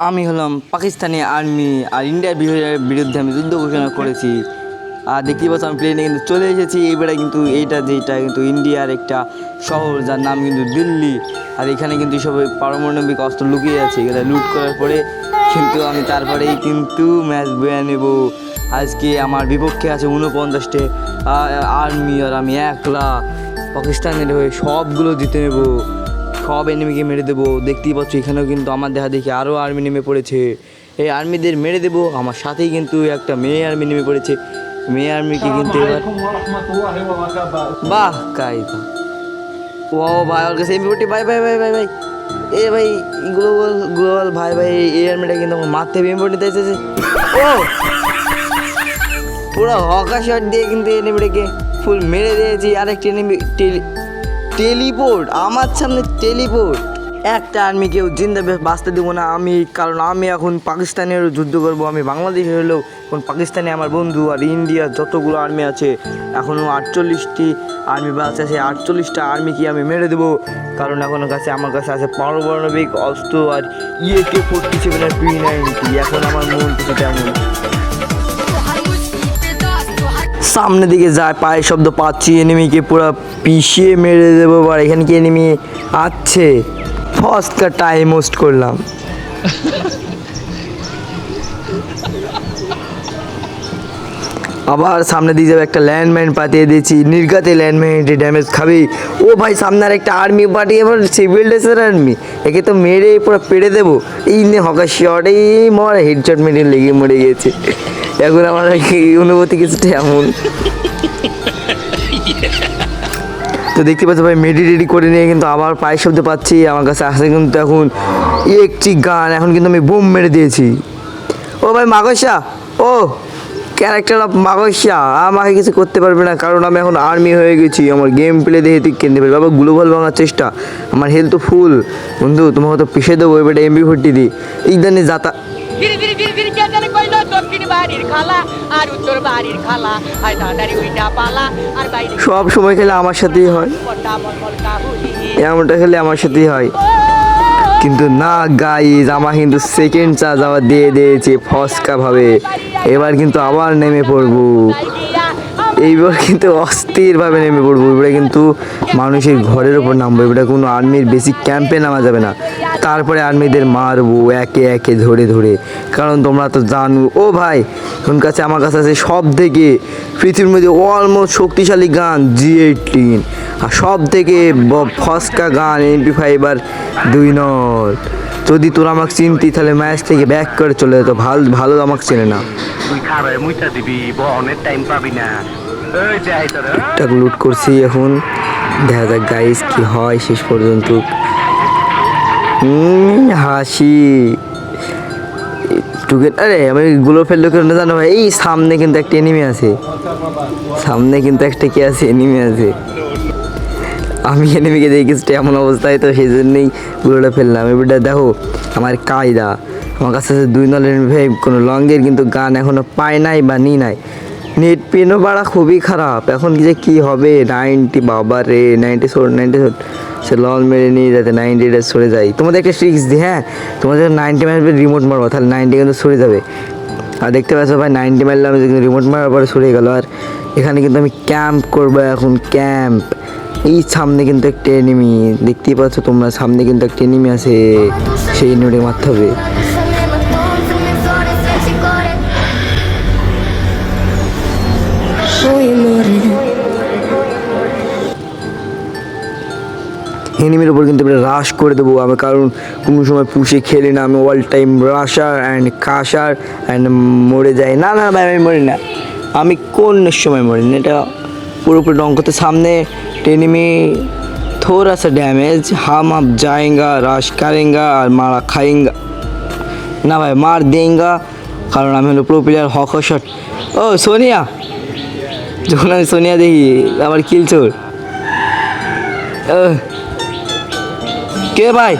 আমি হলাম পাকিস্তানি আর্মি আর ইন্ডিয়ার বিরুদ্ধে- আমি যুদ্ধ ঘোষণা করেছি। আর দেখতেই পাচ্ছ আমি প্লেনে কিন্তু চলে এসেছি। এবারে কিন্তু এইটা যেটা কিন্তু ইন্ডিয়ার একটা শহর, যার নাম কিন্তু দিল্লি। আর এখানে কিন্তু সব পারমাণবিক অস্ত্র লুকিয়ে আছে। এগুলো লুট করার পরে কিন্তু আমি তারপরেই কিন্তু ম্যাচ বয়ে নেব। আজকে আমার বিপক্ষে আছে ঊনপঞ্চাশটে আর্মি। আর আমি একলা পাকিস্তানের হয়ে সবগুলো জিতে নেব। সব এনিমিকে মেরে দেবো। দেখতেই পাচ্ছ এখানেও কিন্তু আমার দেখা দেখি আরও আর্মি নেমে পড়েছে। এই আর্মিদের মেরে দেবো। আমার সাথেই কিন্তু একটা মেয়ে আর্মি নেমে পড়েছে। মেয়ে আর্মিকে কিন্তু এবার. বাহ কাই ও ভাই ওর কাছে এমপি ভাই ভাই ভাই ভাই ভাই। এ ভাই গ্লোবাল গ্লোবাল ভাই ভাই এই আর্মিটা কিন্তু আমার মারতে এমপি নিতে এসেছে। ও! পুরো হকা শট দিয়ে কিন্তু এনিমিটাকে ফুল মেরে দিয়েছি। আরেকটি এনিমি টেলিপোর্ট, আমার সামনে টেলিপোর্ট। একটা আর্মি কেউ জিন্দা বাঁচতে দেবো না আমি, কারণ আমি এখন পাকিস্তানের যুদ্ধ করব, আমি বাংলাদেশে হলেও, এখন পাকিস্তানে আমার বন্ধু আর ইন্ডিয়ার যতগুলো আর্মি আছে এখনও আটচল্লিশটি আর্মি বাস আছে, আটচল্লিশটা আর্মিকে আমি মেরে দেবো, কারণ এখন কাছে আমার কাছে আছে পারমাণবিক অস্ত্র আর ইয়ে কে ফোর্টি সেভেন আর পি নাইনটি, এখন আমার মন কিছু তেমন। সামনে দিকে যায়, পায়ের শব্দ পাচ্ছি এনিমিকে পুরো পিষিয়ে মেরে দেবো আর এখানে কি এনিমি আছে। ফার্স্ট কা টাইম ওস্ট করলাম। আবার সামনে দিয়ে যাবে একটা ল্যান্ডমাইন পাঠিয়ে দিয়েছি নির্গাতে ল্যান্ডমাইনটি ড্যামেজ খাবেই ও ভাই, সামনে আর একটা আর্মি পাঠিয়ে এবার সিভিল ড্রেসের আর্মি একে তো মেরে পুরো পেড়ে দেবো। এই নে হকা শট এই মর হেডশট মেরে লেগে মরে গেছে। এখন আমার অনুভূতি কিছুটা এমন। তো দেখতে পাচ্ছ ভাই, মেডি রেডি করে নিয়ে কিন্তু আবার পায়ের শব্দ পাচ্ছি। আমার কাছে আসে কিন্তু এখন একটি গান, এখন কিন্তু আমি বুম মেরে দিয়েছি। ও ভাই মাগসা ও ক্যারেক্টার অফ মাগসা আমাকে কিছু করতে পারবে না, কারণ আমি এখন আর্মি হয়ে গেছি। আমার গেম প্লে দেখে তুই কিনতে পারবি। বাবা গ্লোবাল ভাঙার চেষ্টা। আমার হেলথ তো ফুল বন্ধু, তোমাকে তো পিষে দেবো, এবারে এমবি ফোরটি দি। এই দানে যাতা গিরি গিরি গিরি গিরি কে জানে কইলো? দক্ষিণ বাড়ির খালা আর উত্তর বাড়ির খালা। আর দাদারি উইটা পালা আর বাইরে সব সময় খেলে আমার সাথেই হয়। এমনটা খেলে আমার সাথেই হয়। কিন্তু না গাইজ আমার কিন্তু সেকেন্ড চার্জ আবার দিয়ে দিয়েছে ফসকা ভাবে এবার কিন্তু আবার নেমে পড়ব। এইবার কিন্তু অস্থিরভাবে নেমে পড়ব। এবারে কিন্তু মানুষের ঘরের ওপর নামবো। এবারে কোনো আর্মির বেশি ক্যাম্পে নামা যাবে না। তারপরে আর্মিদের মারবো, একে একে ধরে ধরে। কারণ তোমরা তো জানো, ও ভাই, তোর কাছে আমার কাছে আছে সব থেকে পৃথিবীর মধ্যে অলমোস্ট শক্তিশালী গান জি এইটিন আর সব থেকে ফসকা গান এমপি ফাইভ আর দুই নট। যদি তোরা আমাকে চিনতি, তাহলে ম্যাচ থেকে ব্যাক করে চলে যেত, ভালো ভালো আমাকে চেনে না। টুকটাক লুট করছি এখন। দেখা যাক গাইস কি হয়, শেষ পর্যন্ত। হুম, হাসি। টুকে আরে আমি গুলো ফেলল কেন জানো ভাই এই সামনে কিন্তু একটা এনিমি আছে। সামনে কিন্তু একটা কি আছে এনিমি আছে। আমি এনিমিকে দেখেছি এমন অবস্থায় তো সেই জন্যই গুলোটা ফেললাম এবারটা দেখো আমার কায়দা। আমার কাছে দুই নলের ভাই কোনো লঙ্গের কিন্তু গান এখনও পায় নাই বা নি নাই। নেট পেনও বাড়া খুবই খারাপ। এখন যে কী হবে? নাইনটি বাবা রে নাইনটি সোর নাইনটি সোর সে লল মেরে নিয়ে যাতে নাইনটিটা সরে যায়। তোমাদের একটা ট্রিক্স দিই হ্যাঁ? তোমাদের নাইনটি মারবে রিমোট মারবো। তাহলে নাইনটি কিন্তু সরে যাবে। আর দেখতে পাচ্ছ ভাই নাইনটি মারলাম কিন্তু রিমোট মারার পরে সরে গেল। আর এখানে কিন্তু আমি ক্যাম্প করব এখন ক্যাম্প এই সামনে কিন্তু একটা এনিমি দেখতেই পাচ্ছ তোমরা, সামনে কিন্তু একটা এনিমি আছে। সেই এনিমিটাকে মারতে হবে। এনিমির ওপর কিন্তু রাশ করে দেবো আমি কারণ কোনো সময় পুষে খেলি না আমি all time rusher and crusher and মরে যাই না না ভাই আমি মরি না আমি কোন সময় মরি না এটা পুরোপুরি অঙ্কতে সামনে টেনিমি थोड़ा सा डैमेज हम अब जाएंगा राश करेंगे और मारा खाएंगा না ভাই মার দেঙ্গা কারণ আমি হলো প্রো প্লেয়ার হক শট ও সোনিয়া যখন আমি সোনিয়া দেখি আবার কিল চোর ও, কে ভাই?